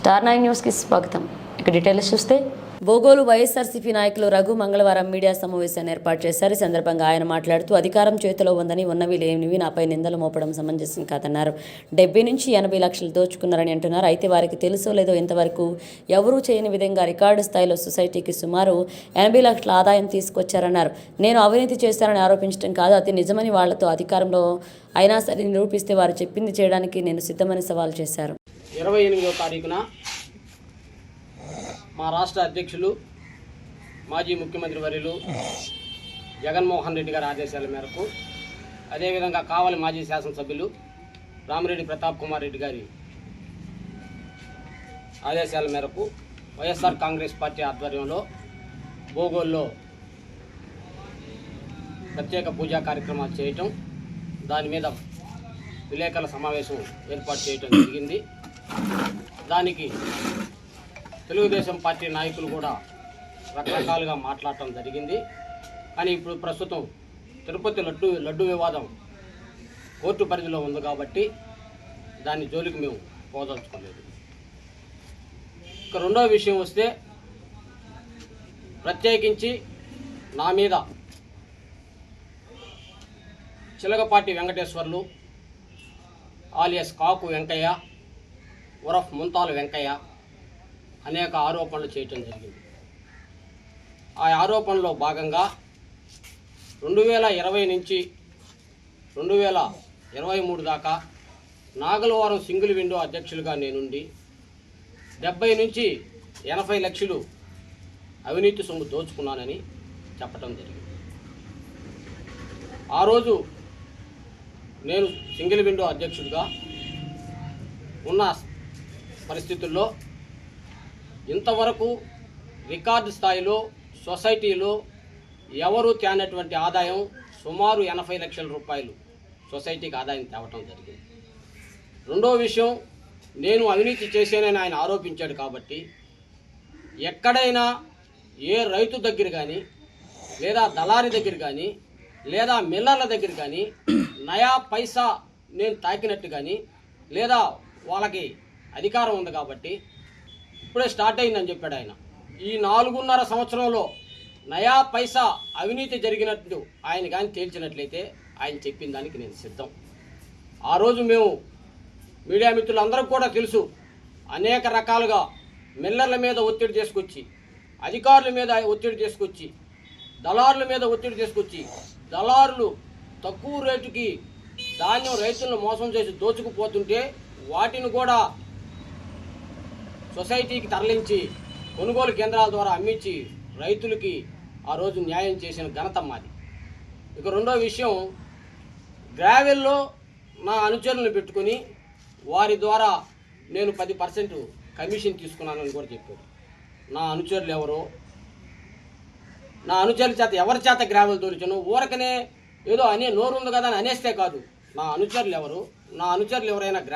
Star న్యూస్కి స్వాగతం. ఇక డీటెయిల్స్ చూస్తే. బోగోలు వైఎస్ఆర్సీపీ నాయకులు రఘు మంగళవారం మీడియా సమావేశాన్ని ఏర్పాటు చేశారు. ఈ సందర్భంగా ఆయన మాట్లాడుతూ అధికారం చేతిలో ఉందని ఉన్నవి లేనివి నాపై నిందలు మోపడం సమంజసం కాదన్నారు. డెబ్బై నుంచి ఎనభై లక్షలు దోచుకున్నారని అంటున్నారు. అయితే వారికి తెలుసో లేదో ఇంతవరకు ఎవరూ చేయని విధంగా రికార్డు స్థాయిలో సొసైటీకి సుమారు ఎనభై లక్షల ఆదాయం తీసుకొచ్చారన్నారు. నేను అవినీతి చేశానని ఆరోపించడం కాదు. అది నిజమని వాళ్ళతో అధికారంలో అయినా సరే నిరూపిస్తే వారు చెప్పింది చేయడానికి నేను సిద్ధమని సవాల్ చేశారు. ఇరవై ఎనిమిదో తారీఖున మా రాష్ట్ర అధ్యక్షులు మాజీ ముఖ్యమంత్రి వర్యులు జగన్మోహన్ రెడ్డి గారి ఆదేశాల మేరకు అదేవిధంగా కావలి మాజీ శాసనసభ్యులు రామిరెడ్డి ప్రతాప్ కుమార్ రెడ్డి గారి ఆదేశాల మేరకు వైఎస్ఆర్ కాంగ్రెస్ పార్టీ ఆధ్వర్యంలో బోగోల్లో ప్రత్యేక పూజా కార్యక్రమాలు చేయటం దాని మీద విలేకరుల సమావేశం ఏర్పాటు చేయటం జరిగింది. దానికి తెలుగుదేశం పార్టీ నాయకులు కూడా రకరకాలుగా మాట్లాడటం జరిగింది. కానీ ఇప్పుడు ప్రస్తుతం తిరుపతి లడ్డు లడ్డు వివాదం కోర్టు పరిధిలో ఉంది కాబట్టి దాని జోలికి మేము పోదలుచుకోలేదు. ఇక రెండో విషయం వస్తే ప్రత్యేకించి నా మీద చిలకపాటి వెంకటేశ్వర్లు ఆలియస్ కాకు వెంకయ్య ఉరఫ్ ముంతాలు వెంకయ్య అనేక ఆరోపణలు చేయటం జరిగింది. ఆ ఆరోపణలో భాగంగా రెండు వేల ఇరవై నుంచి రెండు వేల ఇరవై మూడు దాకా నాగలవరం సింగిల్ విండో అధ్యక్షులుగా నేనుండి డెబ్బై నుంచి ఎనభై లక్షలు అవినీతి సొమ్ము దోచుకున్నానని చెప్పటం జరిగింది. ఆ రోజు నేను సింగిల్ విండో అధ్యక్షుడిగా ఉన్న పరిస్థితుల్లో ఇంతవరకు రికార్డు స్థాయిలో సొసైటీలో ఎవరు తేనటువంటి ఆదాయం సుమారు ఎనభై లక్షల రూపాయలు సొసైటీకి ఆదాయం తేవటం జరిగింది. రెండో విషయం నేను అవినీతి చేశానని ఆయన ఆరోపించాడు కాబట్టి ఎక్కడైనా ఏ రైతు దగ్గర కానీ లేదా దళారి దగ్గర కానీ లేదా మిల్లర్ల దగ్గర కానీ నయా పైసా నేను తాకినట్టు కానీ లేదా వాళ్ళకి అధికారం ఉంది కాబట్టి ఇప్పుడే స్టార్ట్ అయిందని చెప్పాడు ఆయన. ఈ నాలుగున్నర సంవత్సరంలో నయా పైసా అవినీతి జరిగినట్టు ఆయన కానీ తేల్చినట్లయితే ఆయన చెప్పిన దానికి నేను సిద్ధం. ఆ రోజు మేము మీడియా మిత్రులందరికీ కూడా తెలుసు అనేక రకాలుగా మిల్లర్ల మీద ఒత్తిడి తీసుకొచ్చి అధికారుల మీద ఒత్తిడి తీసుకొచ్చి దళారుల మీద ఒత్తిడి తీసుకొచ్చి దళారులు తక్కువ రేటుకి ధాన్యం రైతులను మోసం చేసి దోచుకుపోతుంటే వాటిని కూడా సొసైటీకి తరలించి కొనుగోలు కేంద్రాల ద్వారా అమ్మించి రైతులకి ఆ రోజు న్యాయం చేసిన ఘనత మాది. ఇక రెండో విషయం గ్రావెల్లో నా అనుచరులను పెట్టుకొని వారి ద్వారా నేను పది పర్సెంట్ కమిషన్ తీసుకున్నానని కూడా చెప్పారు. నా అనుచరులు ఎవరో నా అనుచరుల చేత ఎవరి చేత గ్రావెల్ తోలిచాను ఊరకనే ఏదో అనే నోరు ఉంది కదా అని అనేస్తే కాదు. నా అనుచరులు ఎవరు నా అనుచరులు ఎవరైనా